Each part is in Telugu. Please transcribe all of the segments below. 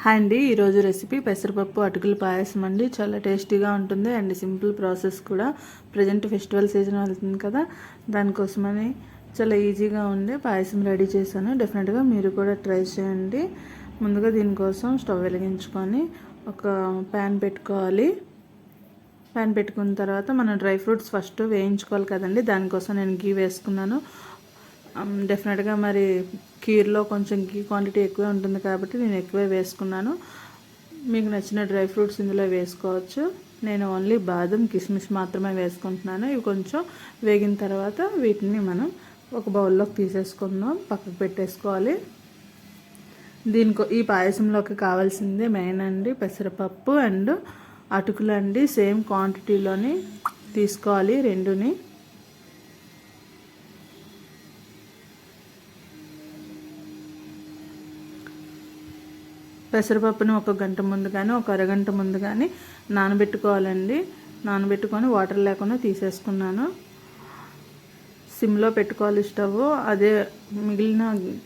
హాయ్ అండి ఈరోజు రెసిపీ పెసరపప్పు అటుకుల పాయసం అండి. చాలా టేస్టీగా ఉంటుంది అండ్ సింపుల్ ప్రాసెస్ కూడా. ప్రజెంట్ ఫెస్టివల్ సీజన్ వెళ్తుంది కదా దానికోసమని చాలా ఈజీగా ఉండే పాయసం రెడీ చేశాను. డెఫినెట్గా మీరు కూడా ట్రై చేయండి. ముందుగా దీనికోసం స్టవ్ వెలిగించుకొని ఒక ప్యాన్ పెట్టుకోవాలి. ప్యాన్ పెట్టుకున్న తర్వాత మనం డ్రై ఫ్రూట్స్ ఫస్ట్ వేయించుకోవాలి కదండి దానికోసం నేను గీ వేసుకున్నాను. Um, డెఫినెట్గా మరి కీర్లో కొంచెం గీ క్వాంటిటీ ఎక్కువే ఉంటుంది కాబట్టి నేను ఎక్కువే వేసుకున్నాను. మీకు నచ్చిన డ్రై ఫ్రూట్స్ ఇందులో వేసుకోవచ్చు. నేను ఓన్లీ బాదం కిస్మిస్ మాత్రమే వేసుకుంటున్నాను. ఇవి కొంచెం వేగిన తర్వాత వీటిని మనం ఒక బౌల్లోకి తీసేసుకుందాం. పక్కకు పెట్టేసుకోవాలి. దీనికో ఈ పాయసంలోకి కావాల్సింది మెయిన్ అండి పెసరపప్పు అండ్ అటుకులు అండి. సేమ్ క్వాంటిటీలోని తీసుకోవాలి రెండుని. పెసరపప్పుని ఒక గంట ముందు కానీ ఒక అరగంట ముందు కానీ నానబెట్టుకోవాలండి. నానబెట్టుకొని వాటర్ లేకుండా తీసేసుకున్నాను. సిమ్లో పెట్టుకోవాలి స్టవ్. అదే మిగిలిన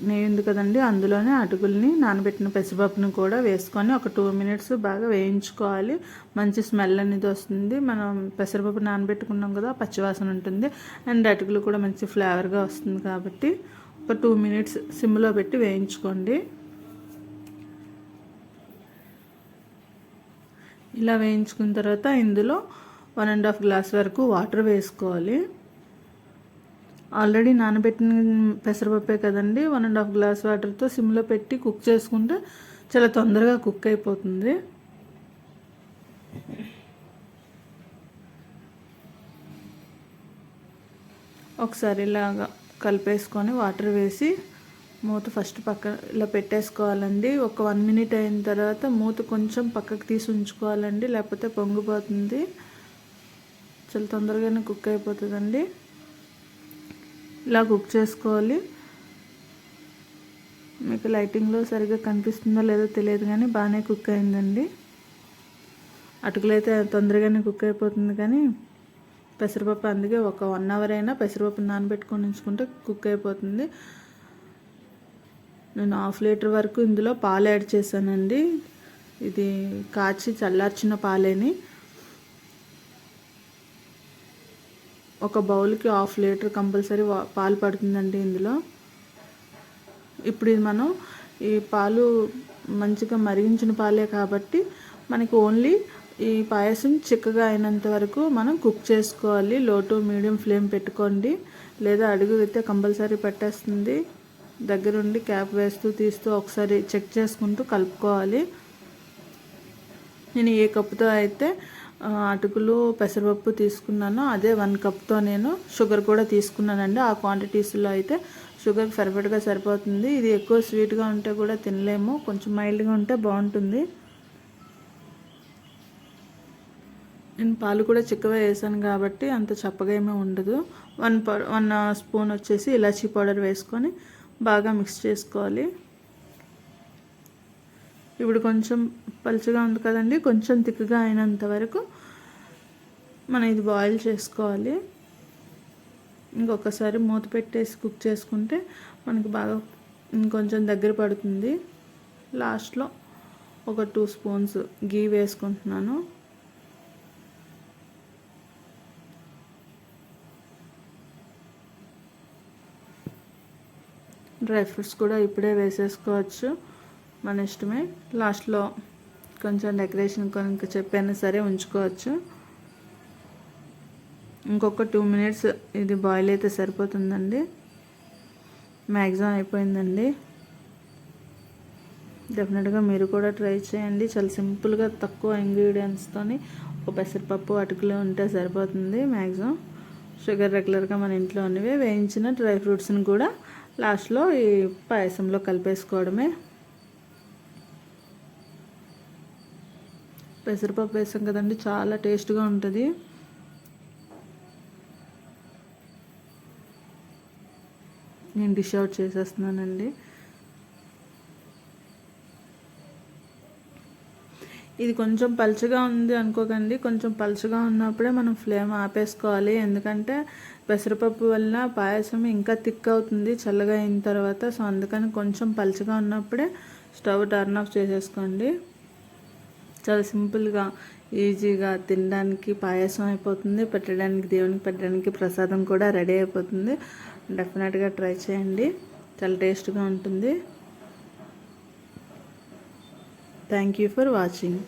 నెయ్యి ఉంది కదండి అందులోనే అటుకుల్ని నానబెట్టిన పెసరపప్పుని కూడా వేసుకొని ఒక టూ మినిట్స్ బాగా వేయించుకోవాలి. మంచి స్మెల్ అనేది వస్తుంది. మనం పెసరపప్పు నానబెట్టుకున్నాం కదా పచ్చివాసన ఉంటుంది. అండ్ అటుకులు కూడా మంచి ఫ్లేవర్గా వస్తుంది కాబట్టి ఒక టూ మినిట్స్ సిమ్లో పెట్టి వేయించుకోండి. ఇలా వేయించుకున్న తర్వాత ఇందులో వన్ అండ్ హాఫ్ గ్లాస్ వరకు వాటర్ వేసుకోవాలి. ఆల్రెడీ నానబెట్టిన పెసరపప్పే కదండి వన్ అండ్ హాఫ్ గ్లాస్ వాటర్తో సిమ్లో పెట్టి కుక్ చేసుకుంటే చాలా తొందరగా కుక్ అయిపోతుంది. ఒకసారి ఇలాగా కలిపేసుకొని వాటర్ వేసి మూత ఫస్ట్ పక్క ఇలా పెట్టేసుకోవాలండి. ఒక వన్ మినిట్ అయిన తర్వాత మూత కొంచెం పక్కకు తీసి ఉంచుకోవాలండి. లేకపోతే పొంగిపోతుంది. చాలా తొందరగానే కుక్ అయిపోతుందండి. ఇలా కుక్ చేసుకోవాలి. మీకు లైటింగ్లో సరిగ్గా కనిపిస్తుందో లేదో తెలియదు కానీ బాగానే కుక్ అయిందండి. అటుకులైతే తొందరగానే కుక్ అయిపోతుంది కానీ పెసరపప్పు అందుకే ఒక వన్ అవర్ అయినా పెసరపప్పు నానబెట్టుకొని ఉంచుకుంటే కుక్ అయిపోతుంది. నేను హాఫ్ లీటర్ వరకు ఇందులో పాలు యాడ్ చేశానండి. ఇది కాచి చల్లార్చిన పాలేని. ఒక బౌల్కి హాఫ్ లీటర్ కంపల్సరీ పాలు పడుతుందండి ఇందులో. ఇప్పుడు ఇది మనం ఈ పాలు మంచిగా మరిగించిన పాలే కాబట్టి మనకి ఓన్లీ ఈ పాయసం చిక్కగా అయినంత వరకు మనం కుక్ చేసుకోవాలి. లో టు మీడియం ఫ్లేమ్ పెట్టుకోండి. లేదా అడుగు అయితే కంపల్సరీ పెట్టేస్తుంది. దగ్గరుండి క్యాప్ వేస్తూ తీస్తూ ఒకసారి చెక్ చేసుకుంటూ కలుపుకోవాలి. నేను ఏ కప్పుతో అయితే అటుకులు పెసరపప్పు తీసుకున్నానో అదే వన్ కప్తో నేను షుగర్ కూడా తీసుకున్నానండి. ఆ క్వాంటిటీస్లో అయితే షుగర్ పర్ఫెక్ట్గా సరిపోతుంది. ఇది ఎక్కువ స్వీట్గా ఉంటే కూడా తినలేము. కొంచెం మైల్డ్గా ఉంటే బాగుంటుంది. నేను పాలు కూడా చిక్కగా వేసాను కాబట్టి అంత చప్పగా ఏమీ ఉండదు. వన్ వన్ స్పూన్ వచ్చేసి ఇలాచీ పౌడర్ వేసుకొని బాగా మిక్స్ చేసుకోవాలి. ఇప్పుడు కొంచెం పలుచగా ఉంది కదండి కొంచెం తిక్కుగా అయినంత వరకు మనం ఇది బాయిల్ చేసుకోవాలి. ఇంకొకసారి మూత పెట్టేసి కుక్ చేసుకుంటే మనకి బాగా ఇంకొంచెం దగ్గర పడుతుంది. లాస్ట్లో ఒక టూ స్పూన్స్ గీ వేసుకుంటున్నాను. డ్రై ఫ్రూట్స్ కూడా ఇప్పుడే వేసేసుకోవచ్చు. మన ఇష్టమే. లాస్ట్లో కొంచెం డెకరేషన్ కొనుక చెప్పైనా సరే ఉంచుకోవచ్చు. ఇంకొక టూ మినిట్స్ ఇది బాయిల్ అయితే సరిపోతుందండి. మ్యాక్సిమం అయిపోయిందండి. డెఫినెట్గా మీరు కూడా ట్రై చేయండి. చాలా సింపుల్గా తక్కువ ఇంగ్రీడియంట్స్తోని ఒక పెసరపప్పు అటుకులు ఉంటే సరిపోతుంది మ్యాక్సిమం. షుగర్ రెగ్యులర్గా మన ఇంట్లో ఉన్నవి వేయించిన డ్రై ఫ్రూట్స్ని కూడా లాస్ట్లో ఈ పాయసంలో కలిపేసుకోవడమే. పెసరపప్పు వేసాం కదండి చాలా టేస్ట్గా ఉంటుంది. నేను డిష్ అవుట్ చేసేస్తున్నానండి. ఇది కొంచెం పలుచగా ఉంది అనుకోకండి కొంచెం పలుచగా ఉన్నప్పుడే మనం ఫ్లేమ్ ఆపేసుకోవాలి. ఎందుకంటే పెసరపప్పు వల్ల పాయసం ఇంకా థిక్ అవుతుంది చల్లగా అయిన తర్వాత. సో అందుకని కొంచెం పలుచగా ఉన్నప్పుడే స్టవ్ టర్న్ ఆఫ్ చేసేసుకోండి. చాలా సింపుల్గా ఈజీగా తినడానికి పాయసం అయిపోతుంది పెట్టడానికి దేవునికి పెట్టడానికి ప్రసాదం కూడా రెడీ అయిపోతుంది. డెఫినెట్గా ట్రై చేయండి. చాలా టేస్ట్గా ఉంటుంది. Thank you for watching